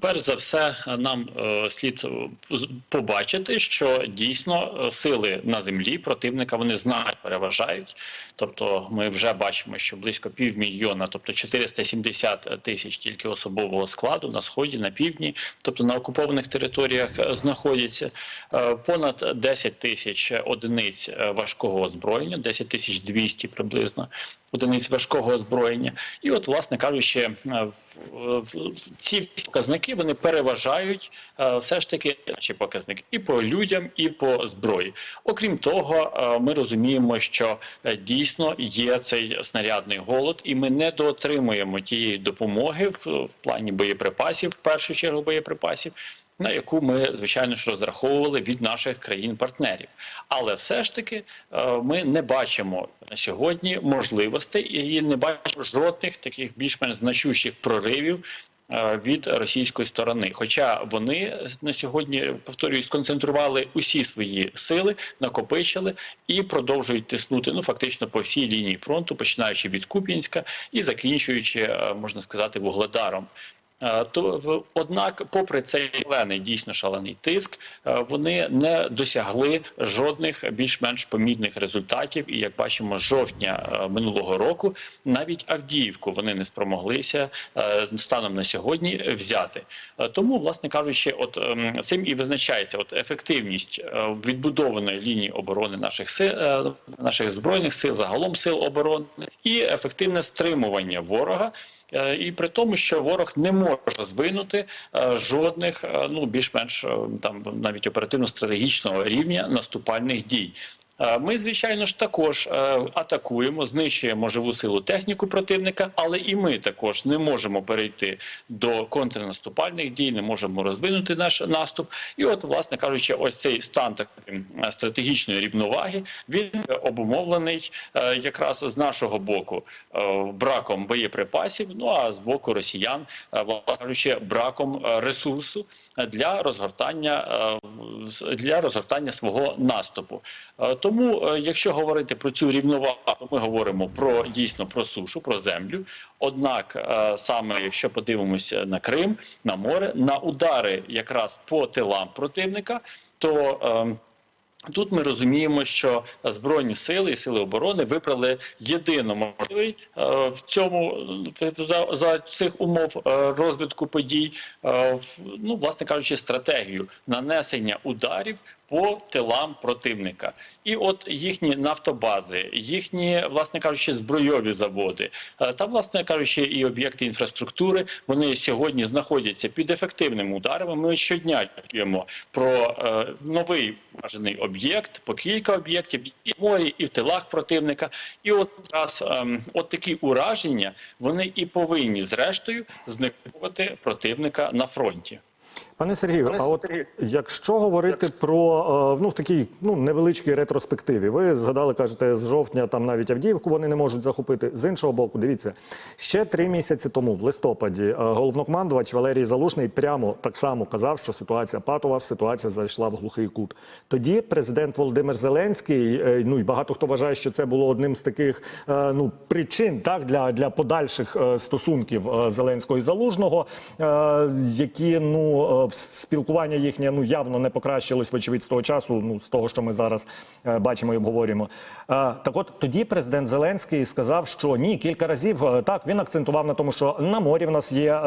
Перш за все, нам е, слід е, побачити, що дійсно е, сили на землі противника вони знають переважають. Тобто, ми вже бачимо, що близько півмільйона, тобто 470 тисяч тільки особового складу на сході, на півдні, тобто на окупованих територіях е, знаходяться Е, понад 10 тисяч одиниць важкого озброєння, 10 тисяч 200 приблизно одиниць важкого озброєння. І от, власне кажучи, в- в- ці показники вони переважають е, все ж таки наші показники і по людям, і по зброї. Окрім того, е, ми розуміємо, що е, дійсно є цей снарядний голод, і ми не доотримуємо тієї допомоги в, в плані боєприпасів, в першу чергу боєприпасів. На яку ми звичайно ж розраховували від наших країн-партнерів, але все ж таки ми не бачимо на сьогодні можливостей і не бачимо жодних таких більш-менш значущих проривів від російської сторони. Хоча вони на сьогодні повторюю, сконцентрували усі свої сили, накопичили і продовжують тиснути ну фактично по всій лінії фронту, починаючи від Куп'янська і закінчуючи, е, можна сказати, вугледаром. Е, То однак, попри цей шалений, дійсно шалений тиск, е, вони не досягли жодних більш-менш помітних результатів. І як бачимо, жовтня е, минулого року навіть Авдіївку вони не спромоглися станом на сьогодні взяти. Тому, власне кажучи, от ем, цим і визначається от ефективність відбудованої лінії оборони наших сил, наших збройних сил, загалом сил оборони, і ефективне стримування ворога. Е, І при тому, що ворог не може розвинути е, жодних, е, ну більш-менш там навіть оперативно-стратегічного рівня наступальних дій. Е, Ми, звичайно ж, також е, атакуємо, знищуємо живу силу техніку противника, але і ми також не можемо перейти до контрнаступальних дій, не можемо розвинути наш наступ. І, от, власне кажучи, ось цей стан такої е, стратегічної рівноваги він обумовлений якраз з нашого боку браком боєприпасів. Ну а з боку росіян, власне кажучи, браком ресурсу для розгортання е, для розгортання свого наступу. Е, Тому, е, якщо говорити про цю рівновагу, ми говоримо про дійсно про сушу, про землю. Однак, саме якщо подивимося на Крим, на море, на удари якраз по тилам противника, то е, Тут ми розуміємо, що збройні сили і сили оборони вибрали єдину можливий е, в цьому е, за, за цих умов е, розвитку подій, ну власне кажучи, стратегію нанесення ударів по тилам противника. І от їхні нафтобази, їхні, власне кажучи, збройові заводи е, та, власне кажучи, і об'єкти інфраструктури, вони сьогодні знаходяться під ефективними ударами. Ми щодня чуємо про е, новий бажаний об'єкт, по кілька об'єктів і в морі, і в тилах противника. І от якраз ем, от такі ураження вони і повинні зрештою зникувати противника на фронті. Пане Сергію, Пане а от Сергію, якщо говорити про е, ну в такій ну невеличкій ретроспективі, ви згадали, кажете, з жовтня там навіть Авдіївку вони не можуть захопити. З іншого боку, дивіться, ще три місяці тому, в листопаді, е, головнокомандувач Валерій Залужний прямо так само казав, що ситуація патова, ситуація зайшла в глухий кут. Тоді президент Володимир Зеленський, е, ну і багато хто вважає, що це було одним з таких ну причин так для, для подальших стосунків Зеленського і Залужного, які ну е, спілкування їхнє ну явно не покращилось, вочевидь, з того часу, ну з того, що ми зараз е, бачимо і обговорюємо. Е, так, от тоді президент Зеленський сказав, що ні, кілька разів так він акцентував на тому, що на морі в нас є.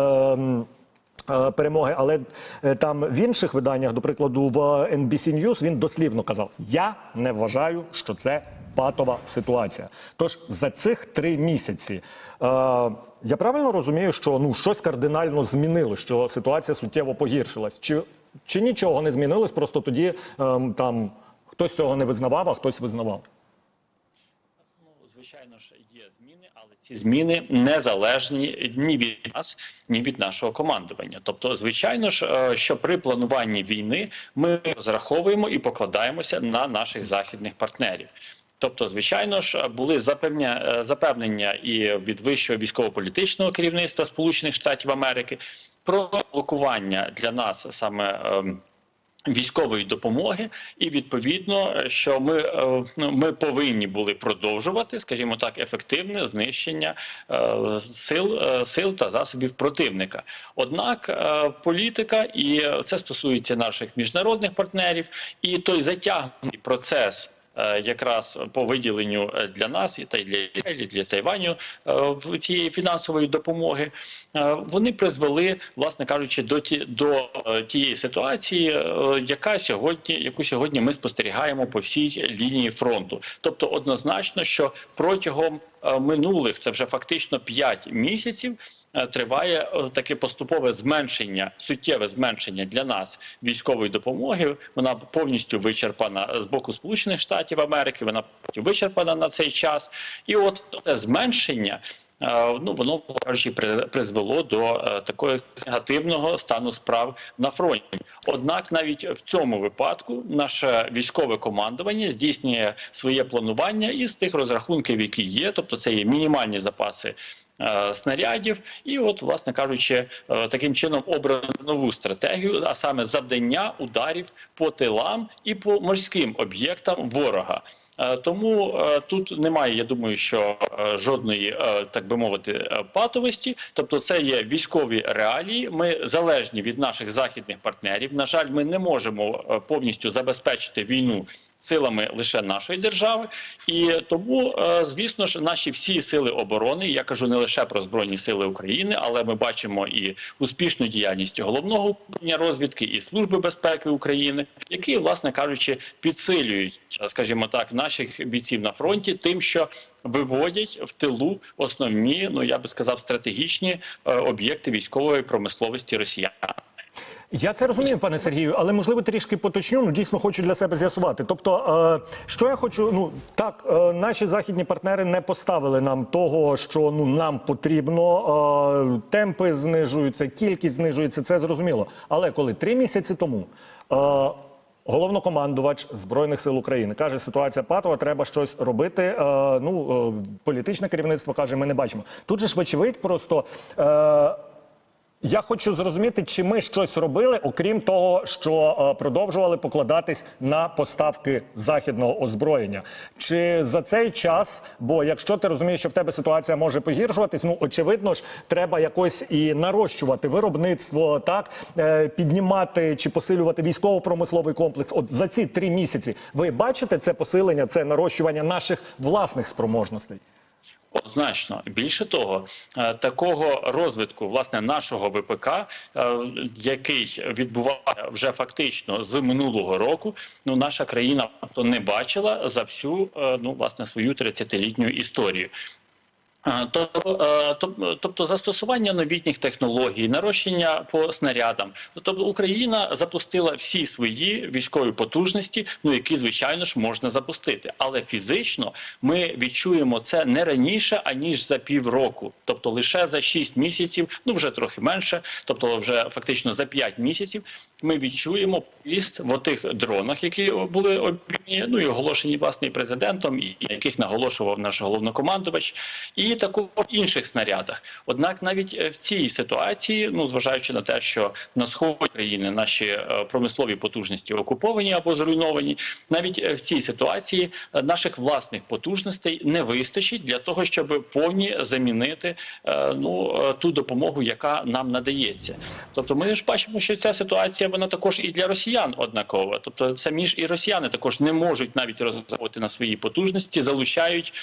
Перемоги, але там в інших виданнях, до прикладу, в NBC News він дослівно казав: Я не вважаю, що це патова ситуація. Тож за цих три місяці е, я правильно розумію, що ну щось кардинально змінило, що ситуація суттєво погіршилась. Чи, чи нічого не змінилось? Просто тоді ем, там хтось цього не визнавав, а хтось визнавав. Ну, звичайно ж, є зміни, але ці зміни незалежні ні від нас, ні від нашого командування. Тобто, звичайно ж, е, що при плануванні війни ми розраховуємо і покладаємося на наших західних партнерів. Тобто, звичайно ж, були запевня, е, запевнення і від вищого військово-політичного керівництва Сполучених Штатів Америки про блокування для нас саме. ем, Військової допомоги, і відповідно, що ми, е, ну, ми повинні були продовжувати, скажімо так, ефективне знищення е, сил, сил та засобів противника. Однак політика, і це стосується наших міжнародних партнерів, і той затягнутий процес. Е, Якраз по виділенню е, для нас і та й для Ізраїлю, для Тайваню е, цієї фінансової допомоги вони призвели, власне кажучи, до ті до тієї ситуації, яка сьогодні, яку сьогодні ми спостерігаємо по всій лінії фронту. Тобто, однозначно, що протягом минулих це вже фактично 5 місяців. Е, Триває е, таке поступове зменшення, суттєве зменшення для нас військової допомоги. Вона повністю вичерпана з боку Сполучених Штатів Америки. Вона вичерпана на цей час, і от це зменшення. е, Ну, воно кажучи, при- призвело до такого негативного стану справ на фронті. Однак, навіть в цьому випадку наше військове командування здійснює своє планування із тих розрахунків, які є, тобто це є мінімальні запаси. Е, Снарядів, і от, власне кажучи, е, таким чином обрано нову стратегію, а саме завдання ударів по тилам і по морським об'єктам ворога. Е, Тому тут немає, я думаю, що жодної, так би мовити, патовості. Тобто, це є військові реалії. Ми залежні від наших західних партнерів. На жаль, ми не можемо повністю забезпечити війну. Силами лише нашої держави, і тому, е, звісно ж, наші всі сили оборони, я кажу не лише про збройні сили України, але ми бачимо і успішну діяльність головного управління розвідки і служби безпеки України, які, власне кажучи, підсилюють, скажімо так, наших бійців на фронті, тим, що виводять в тилу основні, ну я би сказав, стратегічні е, об'єкти військової промисловості росіян. Я це розумію, пане Сергію, але можливо трішки поточню. Ну дійсно хочу для себе з'ясувати. Тобто, е, що я хочу, ну так, е, наші західні партнери не поставили нам того, що ну нам потрібно. Е, темпи знижуються, кількість знижується. Це зрозуміло. Але коли три місяці тому. Е, Головнокомандувач збройних сил України каже, ситуація патова, треба щось робити. Е, ну е, політичне керівництво каже, ми не бачимо. Тут же ж вочевидь, просто е, я хочу зрозуміти, чи ми щось робили, окрім того, що е, продовжували покладатись на поставки західного озброєння. Чи за цей час, бо якщо ти розумієш, що в тебе ситуація може погіршуватись, ну очевидно ж, треба якось і нарощувати виробництво, так е, піднімати чи посилювати військово-промисловий комплекс. От за ці три місяці ви бачите це посилення, це нарощування наших власних спроможностей. Однозначно. Більше того, е, такого розвитку власне нашого ВПК, е, який відбувався вже фактично з минулого року, ну наша країна то не бачила за всю е, ну власне свою 30-літню історію. Е, Тобто, тоб- застосування новітніх технологій, нарощення по снарядам. Тобто Україна запустила всі свої військові потужності, ну які звичайно ж можна запустити. Але фізично ми відчуємо це не раніше аніж за півроку, тобто лише за 6 місяців, ну вже трохи менше, тобто вже фактично за 5 місяців. Ми відчуємо пліст в отих дронах, які були обмінені, ну і оголошені власне президентом, і яких наголошував наш головнокомандувач, і також в інших снарядах. Однак, навіть е, в цій ситуації, ну зважаючи на те, що на сході країни наші е, промислові потужності окуповані або зруйновані, навіть е, в цій ситуації наших власних потужностей не вистачить для того, щоб повні замінити ну ту допомогу, яка нам надається. Тобто, ми ж бачимо, що ця ситуація вона також і для росіян однакова. Тобто, самі ж і росіяни також не можуть навіть розраховувати на свої потужності, залучають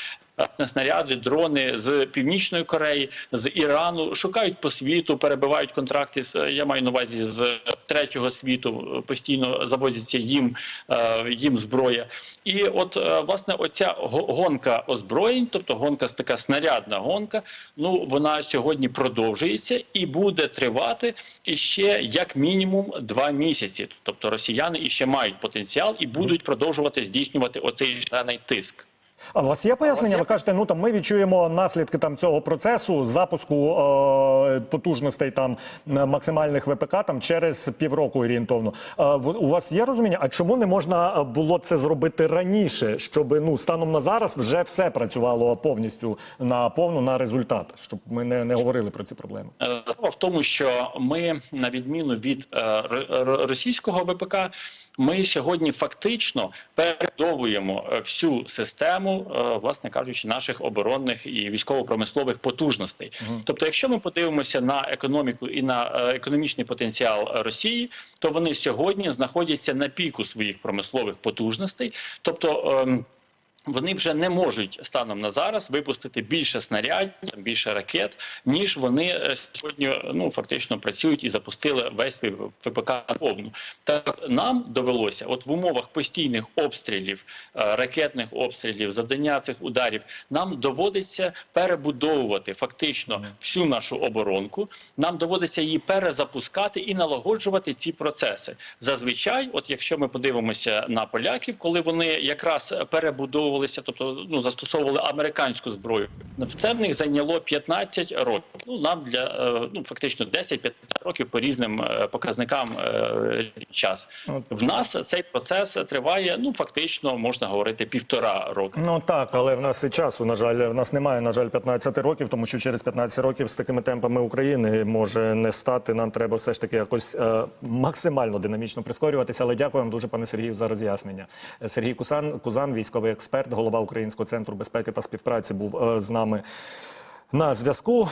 снаряди, дрони з північної Кореї, з Ірану, шукають по світу, перебивають контракти з я маю на увазі з третього світу. Постійно завозяться їм, е, їм зброя. І от е, власне оця го- гонка озброєнь, тобто гонка така снарядна гонка. Ну вона сьогодні продовжується і буде тривати іще як мінімум два місяці. Тобто росіяни іще мають потенціал і будуть продовжувати здійснювати оцей шалений тиск. А у вас є пояснення? Ви кажете, ну там ми відчуємо наслідки там цього процесу запуску е, потужностей там максимальних ВПК там через півроку орієнтовно. Е, у вас є розуміння? А чому не можна е, було це зробити раніше, щоб ну станом на зараз вже все працювало повністю на повну на результат, щоб ми не, не говорили про ці проблеми? Е, Справа в тому, що ми, на відміну від е, російського ВПК, ми сьогодні фактично перебудовуємо е, всю систему, е, власне кажучи, наших оборонних і військово-промислових потужностей. Тобто, якщо ми подивимося на економіку і на е, економічний потенціал Росії, то вони сьогодні знаходяться на піку своїх промислових потужностей, тобто. Вони вже не можуть станом на зараз випустити більше снарядів, більше ракет, ніж вони е, сьогодні ну фактично працюють і запустили весь свій ВПК повну. Так нам довелося, от в умовах постійних обстрілів, е, ракетних обстрілів, завдання цих ударів, нам доводиться перебудовувати фактично всю нашу оборонку. Нам доводиться її перезапускати і налагоджувати ці процеси. Зазвичай, от якщо ми подивимося на поляків, коли вони якраз перебудовувалися, тобто ну застосовували американську зброю, це в них зайняло 15 років. Ну нам для е, ну фактично 10-15 років по різним е, показникам е, час. От. В нас цей процес триває ну фактично можна говорити півтора року. Ну так, але в нас і часу, на жаль, в нас немає, на жаль, 15 років, тому що через 15 років з такими темпами України може не стати. Нам треба все ж таки якось е, максимально динамічно прискорюватися. Але дякую вам дуже, пане Сергію, за роз'яснення. Сергій Кузан, Кузан, військовий експерт, голова Українського центру безпеки та співпраці, був е, з нами на зв'язку.